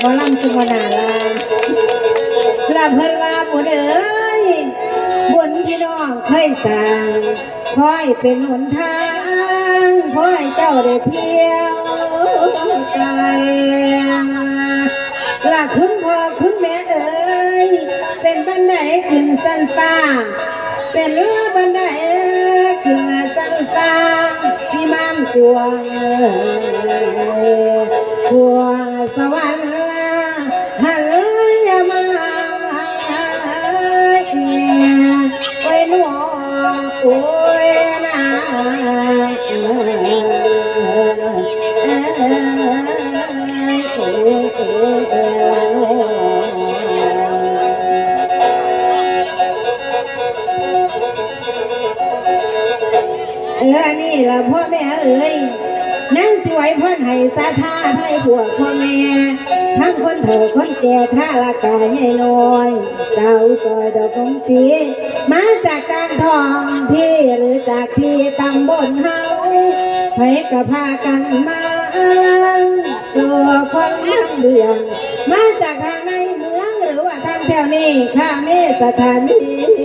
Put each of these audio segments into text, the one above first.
หมอลำจุมนาลาลาเพิ่นว่าบุญเอ้ยบุญพี่น้องเคยสร้างคอยเป็นหนทางคอยเจ้าได้เที่ยวตายลาคุณพ่อคุณแม่เอ้ยเป็นบันไดขึ้นสันฟ้า เป็นลบันไดขึ้นสันฟ้าพี่มันกวางก ล่ะพ่อแม่เอ้ยนั่งสิไหวพ่อนให้สาธาไทยพวกพ่อแม่ ทั้งคนเฒ่าคนแก่ท่าละกายใหญ่น้อยสาวซอยดอกกงจีมาจากกลางทองพี่หรือจากพี่ตำบลเฮาไผก็พากันมาสู่คนเมืองเดือง มาจากทางในเมืองหรือว่าทางแถวนี้ข้าเมสถานี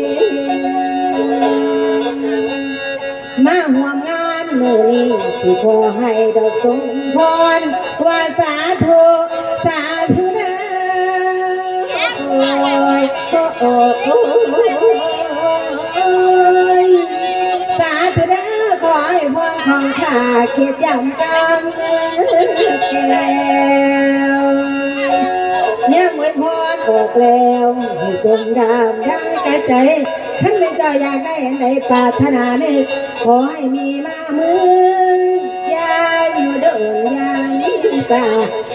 มือนี้สิขอให้ดอกสมพรว่าสาธุสาธุนะโอ้ยโอ้ยสาธุนะขอให้พรของข้าเกียรติยำกำแก้วเนี่ยเหมือนพรออกแล้วให้สมดามดังกระใจขันเป็นเจ้าอยากได้อันใดปรารถนานึก ขอให้มีมามือยาอยู่เดินอย่างมีสา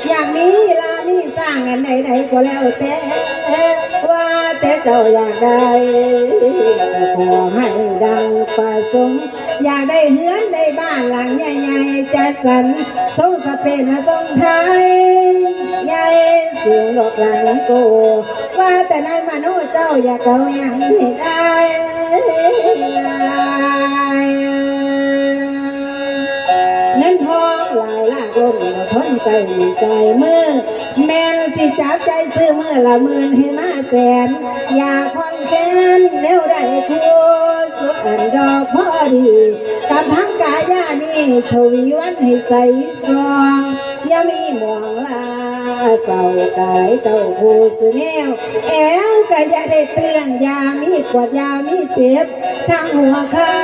อย่างมีลามีสร้างอันใดใดๆก็แล้วแต่ว่าแต่เจ้าอยากได้ขอให้ดังประสงค์อยากได้เฮือนในบ้านหลังใหญ่ๆจะสันทรงสเปนทรงไทยใหญ่สูงดอกหลังโก ว่าแต่นายมโนเจ้าอย่าเกาอย่างที่ได้ ก้นทนใส่ใจมือแม่นสิจับใจซื้อมือละหมื่นให้มาแสน อย่าควันแค้นแนวใดคู่ส่วนดอกพอดีกับทั้งกายานี่ชวีวันให้ใส่ซองอย่ามีหมองลาเศร้ากายเจ้าผู้สแนวแอวก็อย่าได้เตือนยามีปวดยามีเจ็บทางหัวข้า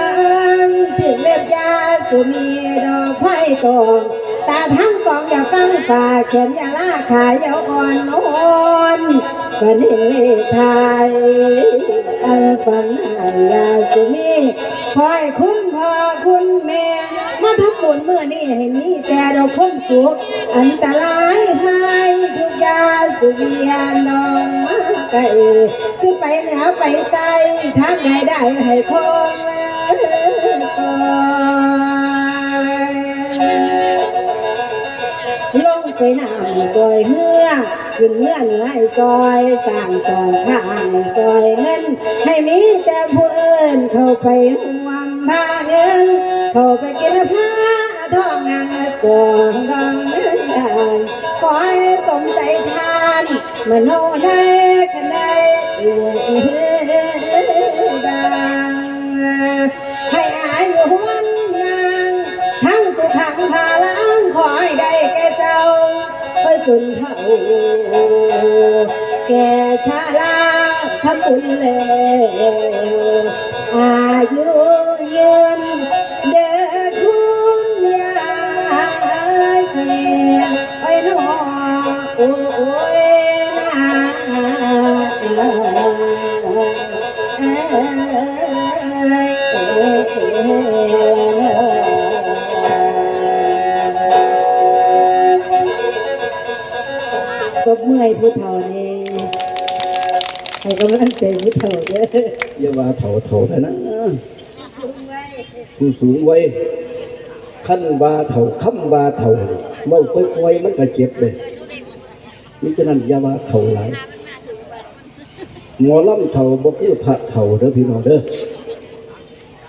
ถึงเล็บยาสุมีดอกไผ่ตอง ตาทั้งสองอย่าฟังฝ่าแขนอย่าลาขายอย่าอ่อนโอนก็เน้นเลขไทยอันฝันหายาสุมีคอยคุณพ่อคุณแม่ มาทำบุญเมื่อนี้ให้มีแต่ดอกพ้นสุขอันตรายภัยทุกยาสุเวียนดองมาไกลสิไปเหนือไปใต้ทางใดได้ให้คงและซอย ไปน้ำซอยเฮือขึ้นเมื่อเหนือให้ซอยสร้างสองข้างซอยเงิน ให้มีแต่ผู้อื่นเข้าไปห่วมพาเงิน เข้าไปกินผ้าทองนางกองดองเงินดานขอให้สมใจทานมโนได้กันได้ดั จนเฒ่า แก่ชาลาทำบุญแล้ว ตบมือให้ผู้เฒ่านี่ให้กำลังใจผู้เฒ่าเด้ออย่าว่าเถ่าเถ่าเถอะนะผู้สูงวัยขั้นว่าเถ่าคำว่าเถ่านี่เมาค่อยๆมันก็เจ็บเลยนี่ฉะนั้นอย่าว่าเถ่าหลายหมอลำเถ่าบ่คือพระเถ่าเด้อพี่น้องเด้อ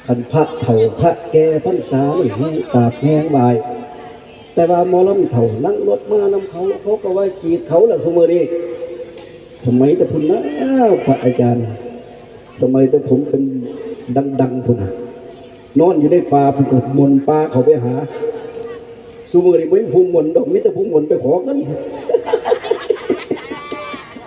คันพระเถ่าพระแก่พรรษานี่แห้งปากแห้งบาย แต่ว่าหมอลำเถ่านั่งรถมานำเขาเขาก็ว่าขีดเขาแหละสมัยนี้สมัยแต่พุ่นนะพระอาจารย์ สมัยแต่ผมเป็นดังๆพุ่นนะนอนอยู่ในป่าผมก็มนป่าเขาไปหาสุมือนี่ไม่พุ่มมนดอกมิแต่พุ่มมนไปขอกัน